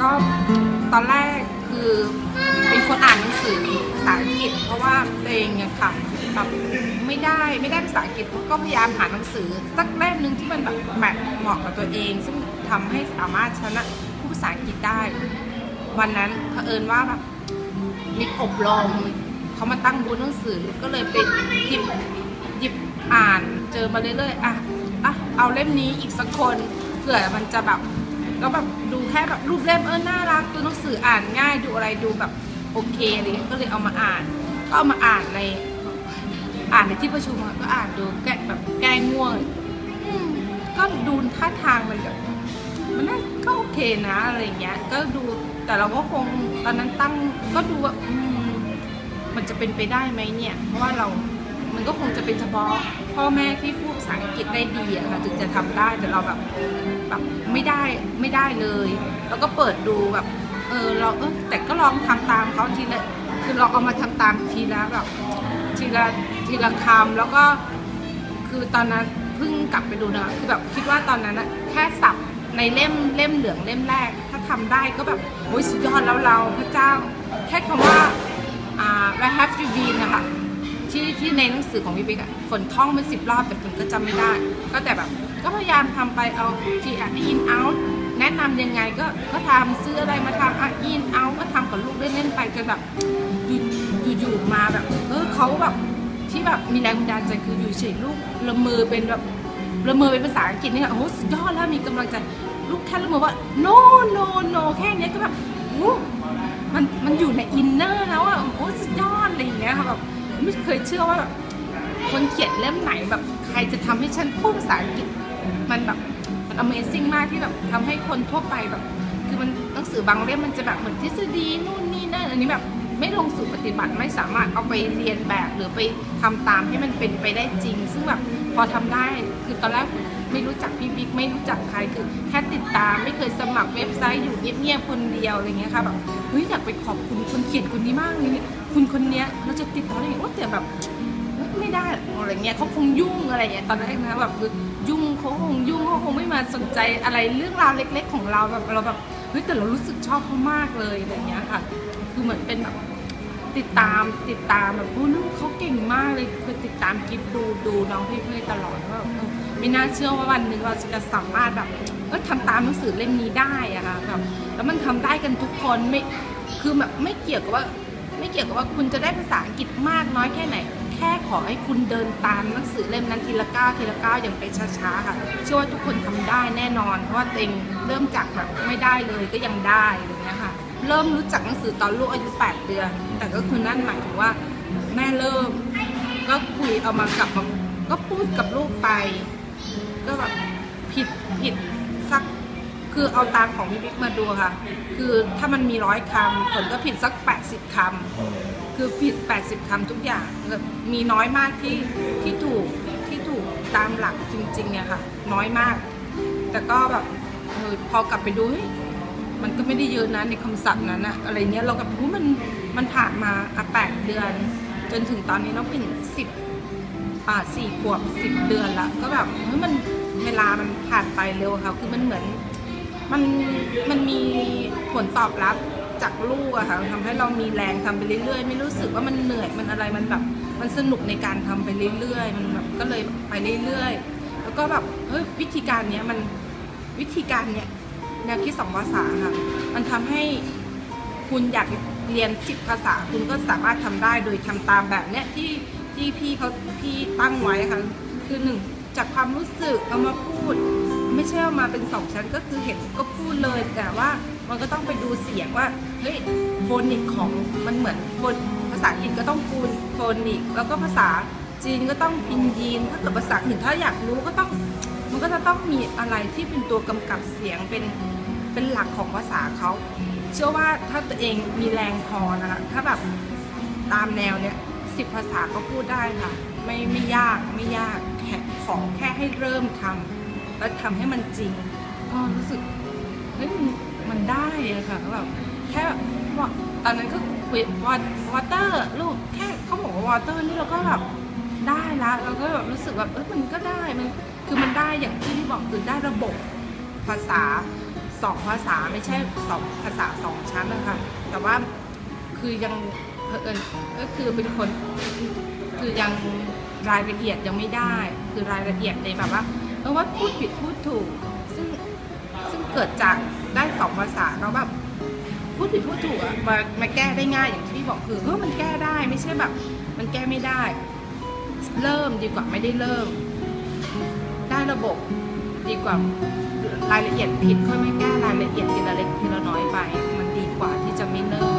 ก็ตอนแรกคือเป็นคนอ่านหนังสือภาษาอังกฤษ เพราะว่าตัวเองเนี่ยค่ะแบบไม่ได้ไม่ได้ภาษาอังกฤษก็พยายามหาหนังสือ สักเล่มหนึ่งที่มันแบบแมทเหมาะกับตัวเอง ซึ่งทำให้สามารถชนะผู้ภาษาอังกฤษได้ วันนั้นเผอิญว่าแบบมีอบรมเขามาตั้งบูธหนังสือก็เลยไปหยิบหยิบอ่านเจอมาเรื่อยๆอะอะเอาเล่มนี้อีกสักคนเผื่อมันจะแบบ ก็แบบดูแค่แบบรูปเล่มเออน่ารักตัวหนังสืออ่านง่ายดูอะไรดูแบบโอเคอะไรเงี้ยก็เลยเอามาอ่าน ก็เอามาอ่านในอ่านในที่ประชุมก็อ่านดูแกแบบแก้ง่วงก็ดูท่าทางมันแบบมันน่าก็โอเคนะอะไรเงี้ย ก็ดูแต่เราก็คงตอนนั้นตั้งก็ดูว่ามันจะเป็นไปได้ไหมเนี่ย เพราะว่าเรา มันก็คงจะเป็นเฉพาะพ่อแม่ที่พูดภาษาอังกฤษได้ดีอะค่ะถึงจะทำได้แต่เราแบบแบบไม่ได้ไม่ได้เลย แล้วก็เปิดดูแบบเออเราเออแต่ก็ลองทำตามเขาทีละคือเราเอามาทำตามทีละแบบทีละทีละคำแล้วก็คือตอนนั้นเพิ่งกลับไปดูนะคะคือแบบคิดว่าตอนนั้นอะแค่สับในเล่มเล่มเหลืองเล่มแรก ถ้าทำได้ก็แบบโอ้ยสุดยอดแล้วเราพระเจ้า แค่คำว่าอ่า I have to be นะคะ ที่ที่ในหนังสือของพี่ปิ๊กอะฝนท่องเป็นสิบรอบแต่ฝนก็จำไม่ได้ ก็แต่แบบก็พยายามทำไปเอาที่ in out แนะนำยังไงก็ก็ทำซื้ออะไรมาทำอะ in out ก็ทำกับลูกเล่นๆไปจนแบบอยู่อยู่ๆมาแบบเออเขาแบบที่แบบมีแรงบันดาลใจคืออยู่เฉยลูกละเมอเป็นแบบละเมอเป็นภาษาอังกฤษนี่ค่ะโอ้โหสุดยอดแล้วมีกำลังใจลูกแค่ละเมอว่า no no no แค่เนี้ยก็แบบโอ้มันมันอยู่ในอินเนอร์แล้วอะโอ้สุดยอดอะไรอย่างเงี้ยค่ะแบบ ไม่เคยเชื่อว่า คนเขียนเล่มไหนแบบใครจะทำให้ฉันพูดภาษาอังกฤษมันแบบมัน Amazing มากที่แบบทำให้คนทั่วไปแบบ คือมันหนังสือบางเล่มมันจะแบบเหมือนทฤษฎีนู่นนี่นั่นอันนี้แบบไม่ลงสู่ปฏิบัติไม่สามารถเอาไปเรียนแบบหรือไปทำตามให้มันเป็นไปได้จริง ซึ่งแบบพอทำได้คือตอนแรก ไม่รู้จักพี่บิ๊กไม่รู้จักใครคือแค่ติดตามไม่เคยสมัครเว็บไซต์อยู่เงียบๆคนเดียวอะไรเงี้ยค่ะแบบเฮ้ยอยากไปขอบคุณคนเขียนคนนี้มากเลยคุณคนเนี้ยเราจะติดต่อได้ไงว่าแต่แบบไม่ได้อะไรเงี้ยเขาคงยุ่งอะไรเงี้ยตอนแรกนะแบบคือยุ่งเขาคงยุ่งเขาคงไม่มาสนใจอะไรเรื่องราวเล็ก ๆ ของเราแบบเราแบบเฮ้ยแต่เรารู้สึกชอบเขามากเลยอะไรเงี้ยค่ะ คือเหมือนเป็นแบบติดตามติดตามแบบโอ้ลูกเขาเก่งมาก เลยคือติดตามกิฟดูดูน้องพี่เพื่อตลอดว่าเออไม่น่าเชื่อว่าวันหนึ่งเราจะสามารถแบบเออทำตามหนังสือเล่มนี้ได้อะค่ะแบบแล้วมันทำได้กันทุกคนไม่คือแบบไม่เกี่ยวกับว่า ไม่เกี่ยวกับว่าคุณจะได้ภาษาอังกฤษมากน้อยแค่ไหน แค่ขอให้คุณเดินตามหนังสือเล่มนั้นทีละก้าวทีละก้าวอย่างไปช้าๆค่ะ เชื่อว่าทุกคนทำได้แน่นอน เพราะว่าตัวเองเริ่มจากแบบไม่ได้เลยก็ยังได้อะไรเงี้ยค่ะเริ่มรู้จักหนังสือตอนลูกอายุ 8 เดือน แต่ก็คือนั่นหมายถึงว่าแม่เริ่ม ก็คุยเอามากลับมาก็พูดกับลูกไป ก็แบบผิดผิดสัก คือเอาตามของพี่บิ๊กมาดูค่ะ คือถ้ามันมีร้อยคำฝนก็ผิดสัก 80คำคือผิด 80คำทุกอย่างแบบมีน้อยมากที่ที่ถูกที่ถูกตามหลักจริงๆเนี่ยค่ะ น้อยมาก แต่ก็แบบเอพอกลับไปดูมันก็ไม่ได้เยอะนะในคำศัพท์นั้นอะอะไรเนี้ยเรากับหูมันมันผ่านมาอะแปดเดือน จนถึงตอนนี้น้องเป็นสิบอ่าสี่ขวบสิบเดือนละก็แบบเฮ้ยมันเวลามันผ่านไปเร็วค่ะคือมันเหมือนมันมันมีผลตอบรับจากลูกอะค่ะทำให้เรามีแรงทำไปเรื่อยๆ ไม่รู้สึกว่ามันเหนื่อยมันอะไรมันแบบมันสนุกในการทำไปเรื่อยๆ มันแบบก็เลยไปเรื่อยๆ แล้วก็แบบเฮ้ยวิธีการเนี้ยมันวิธีการเนี้ยแนวคิดสองภาษาค่ะ มันทำให้ คุณอยากเรียนสิบภาษาคุณก็สามารถทำได้โดยทำตามแบบเนี้ยที่ที่พี่เขาพี่ตั้งไว้ค่ะคือหนึ่งจากความรู้สึกเอามาพูด ไม่ใช่เอามาเป็นสองชั้นก็คือเห็นก็พูดเลยแต่ว่ามันก็ต้องไปดูเสียงว่าเฮ้ยโฟนิกของมันเหมือนโฟนภาษาอังกฤษก็ต้องฟูนโฟนิกแล้วก็ภาษาจีนก็ต้องพินยีนถ้าเกิดภาษาอื่นถ้าอยากรู้ก็ต้องมันก็จะต้องมีอะไรที่เป็นตัวกำกับเสียงเป็นเป็นหลักของภาษาเขา เชื่อว่าถ้าตัวเองมีแรงพอนะคะถ้าแบบตามแนวเนี้ยสิบภาษาก็พูดได้ค่ะ ไม่ไม่ยากไม่ยากแค่ขอแค่ให้เริ่มทำแล้วทำให้มันจริง ก็รู้สึกเฮ้ยมันได้อะค่ะแบบแค่แบบว่าตอนนั้นก็คุยวอวอเตอร์ลูกแค่เขาบอกว่าวอเตอร์นี่เราก็แบบได้ละเราก็แบบรู้สึกแบบเออมันก็ได้มันคือมันได้อย่างที่ที่บอกคือได้ระบบภาษา สองภาษาไม่ใช่สองภาษาสองชั้นนะคะแต่ว่าคือยังเผอิญก็คือเป็นคนคือยังรายละเอียดยังไม่ได้ คือรายละเอียดในแบบว่าเออว่าพูดผิดพูดถูก ซึ่งซึ่งเกิดจากได้สองภาษาแล้วแบบพูดผิดพูดถูกอะมามาแก้ได้ง่ายอย่างที่พี่บอกคือเออมันแก้ได้ไม่ใช่แบบ มันแก้ไม่ได้ เริ่มดีกว่าไม่ได้เริ่ม ได้ระบบดีกว่า รายละเอียดผิดค่อยไม่แก้รายละเอียดทีละเล็กทีละน้อยไป มันดีกว่าที่จะไม่เริ่ม